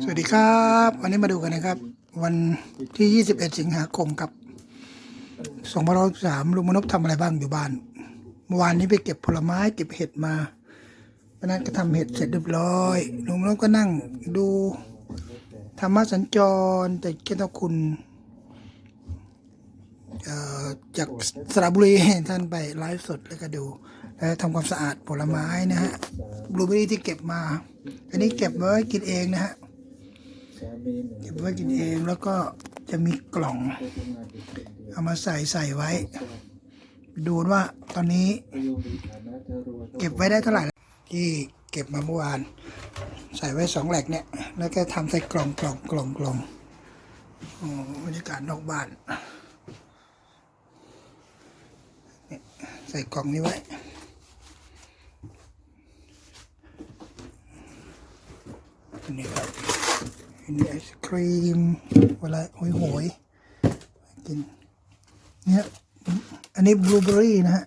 สวัสดีครับ วันนี้มาดูกันนะครับ วันที่ 21 สิงหาคมกับ2563ลุงมนพทำอะไรบ้างอยู่บ้าน เมื่อวานนี้ไปเก็บผลไม้เก็บเห็ดมาวันนั้นก็ทำเห็ดเสร็จเรียบร้อยลุงมนพก็นั่งดูธรรมสัญจรแต่เจ้าคุณเอ่อจากสระบุรีท่านไปไลฟ์สดแล้วก็ดูแล้วทำความสะอาดผลไม้นะฮะบลูเบอรี่ที่เก็บมา อันนี้เก็บไว้กินเองนะฮะ เก็บไว้กินเองแล้วก็จะมีกล่อง เอามาใส่ใส่ไว้ ดูว่าตอนนี้ เก็บไว้ได้เท่าไหร่ ที่เก็บมาเมื่อวาน ใส่ไว้สองแหลกเนี่ย แล้วก็ทำใส่กล่องกล่องกล่องกล่องโอ้บรรยากาศนอกบ้านใส่กล่องนี้ไว้ อันนี้ครับ อันไอศครีม เวลาหอยหอยๆกิน เนี่ยอันนี้บลูเบอรี่นะฮะ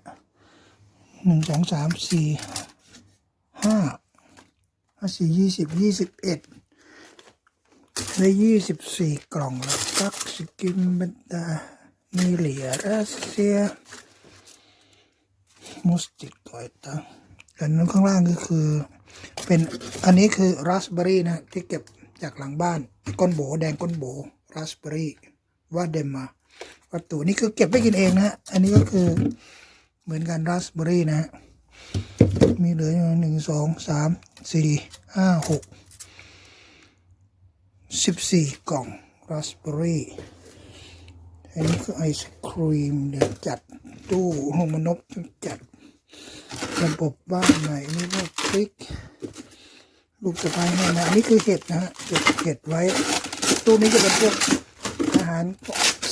หนึ่งสองสามสี่ห้าห้าสี่ยี่สิบยี่สิบเอ็ดได้ยี่สิบสี่กล่องแล้วกักสกิมบันดามีเหลียรัสเซียมุสติกไอยตังอันนั้นข้างล่างก็คือ เป็นอันนี้คือราสเบอรี่นะที่เก็บ จากหลังบ้านก้นโบแดงก้นโบราสเบอรี่ว่าเดมมาวัตถุนี่คือเก็บไว้กินเองนะฮะอันนี้ก็คือเหมือนกันราสเบอรี่นะฮะมีเหลืออยู่หนึ่งสองสามสี่ห้าหกสิบสี่กล่องราสเบอรี่อันนี้คือไอศครีมเดี๋ยวจัดตู้ห้องมนบจัดระบบบ้านใหม่นี่พวกพริก ลูกสะพายแม่นะอันนี้คือเห็ดนะฮะเก็บเห็ดไว้ ตู้นี้จะเป็นพวกอาหาร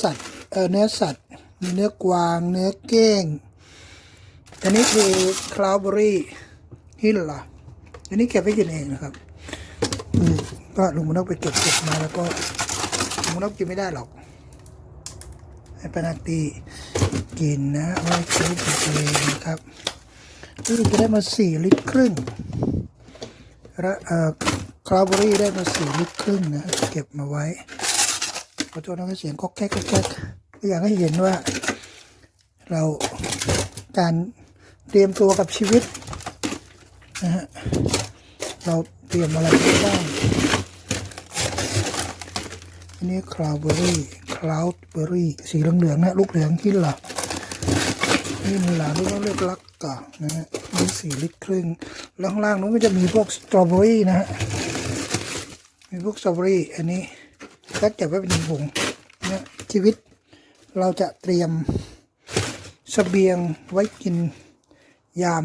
สัตว์เออเนื้อสัตว์มีเนื้อกวาง เนื้อเก้ง อันนี้คือคลาวเบอรี่ฮิลล่ะอันนี้เก็บไว้กินเองนะครับก็ลุงมนกไปเก็บเก็บมาแล้วก็ลุงมนกกินไม่ได้หรอกให้ปานาตีกินนะไว้ใช้กินเองนะครับรู้สึกจะได้มาสี่ลิตรครึ่ง คลาวเบอรี่ได้มาสี่ลิตรครึ่งนะเก็บมาไว้ขอโทษนะเสียงก็แก๊กก็แก๊กอยากให้เห็นว่า เราการเตรียมตัวกับชีวิตนะฮะเราเตรียมอะไรบ้างอันนี้คลาวเบอรี่คลาวเบอรี่สีเหลืองๆนะลูกเหลืองที่หลับ นี่มันหลานที่เขาเรียกลักกะนะฮะนี่สี่ลิตรครึ่งแล้วข้างล่างนู้นก็จะมีพวกสตรอเบอรี่นะฮะมีพวกสตรอเบอรี่อันนี้ก็เก็บไว้เป็นผงเนี่ยชีวิตเราจะเตรียมเสบียงไว้กินยาม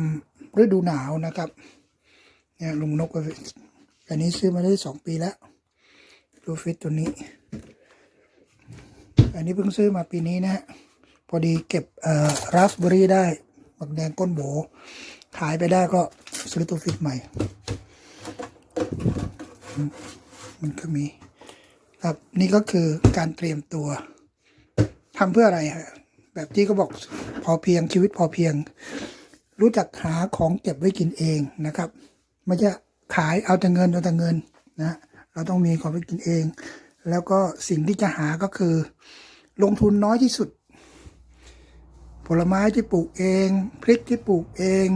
ฤดูหนาวนะครับเนี่ยลุงนกอันนี้ซื้อมาได้สองปีแล้วดูฟิตตัวนี้ อันนี้เพิ่งซื้อมาปีนี้นะฮะ พอดีเก็บเอ่อราสเบอรี่ได้บักแดงก้นโบขายไปได้ก็ซื้อตัวฟิตใหม่ มันก็มีครับนี่ก็คือการเตรียมตัวทำเพื่ออะไรฮะแบบที่เขาบอกพอเพียงชีวิตพอเพียง รู้จักหาของเก็บไว้กินเองนะครับไม่ใช่ขายเอาแต่เงินเอาแต่เงินนะเราต้องมีของไว้กินเอง แล้วก็สิ่งที่จะหาก็คือ ลงทุนน้อยที่สุด ผลไม้ที่ปลูกเอง พริกที่ปลูกเอง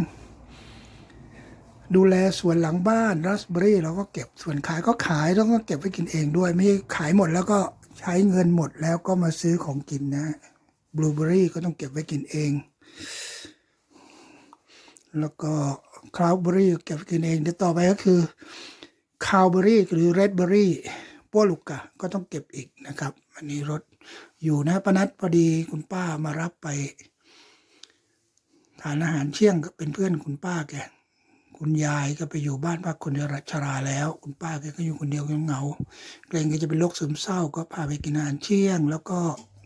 ดูแลสวนหลังบ้านราสเบอรี่เราก็เก็บส่วนขายก็ขายต้องก็เก็บไว้กินเองด้วย ไม่ขายหมดแล้วก็ใช้เงินหมดแล้วก็มาซื้อของกินนะบลูเบอรี่ก็ต้องเก็บไว้กินเอง แล้วก็คลาวเบอรี่เก็บไว้กินเองเดี๋ยวต่อไปก็คือคาวเบอรี่หรือเรดเบอรี่ปัวลูกกะก็ต้องเก็บอีกนะครับ อันนี้รถอยู่นะปนัดพอดีคุณป้ามารับไป ทานอาหารเที่ยงก็เป็นเพื่อนคุณป้าแก คุณยายก็ไปอยู่บ้านพักคนชราแล้ว คุณป้าแกก็อยู่คนเดียวเหงาเกรงแกจะเป็นโรคซึมเศร้าก็พาไปกินอาหารเที่ยง แล้วก็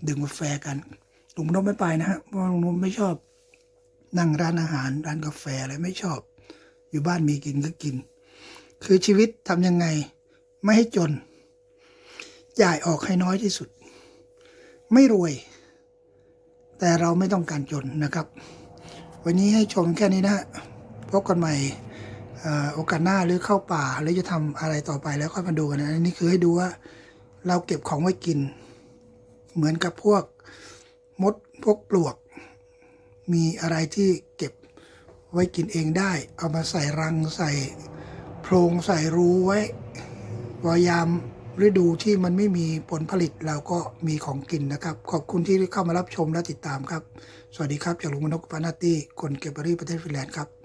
ดื่มกาแฟกันลุงนพไม่ไปนะฮะเพราะลุงนพไม่ชอบนั่งร้านอาหารร้านกาแฟอะไรไม่ชอบ อยู่บ้านมีกินก็กิน คือชีวิตทำยังไงไม่ให้จนจ่ายออกให้น้อยที่สุด ไม่รวย แต่เราไม่ต้องการจนนะครับ วันนี้ให้ชมแค่นี้นะ พบกันใหม่โอกาสหน้าหรือเข้าป่าหรือจะทำอะไรต่อไปแล้วค่อยมาดูกันนะอันนี้คือให้ดูว่าเราเก็บของไว้กิน เหมือนกับพวกมดพวกปลวก มีอะไรที่เก็บไว้กินเองได้ เอามาใส่รังใส่โพรงใส่รูไว้พยายาม ฤดูที่มันไม่มีผลผลิตเราก็มีของกินนะครับ ขอบคุณที่เข้ามารับชมและติดตามครับ สวัสดีครับ จากลุงมนกปานาตี้คนเก็บเบอรี่ประเทศฟินแลนด์ครับ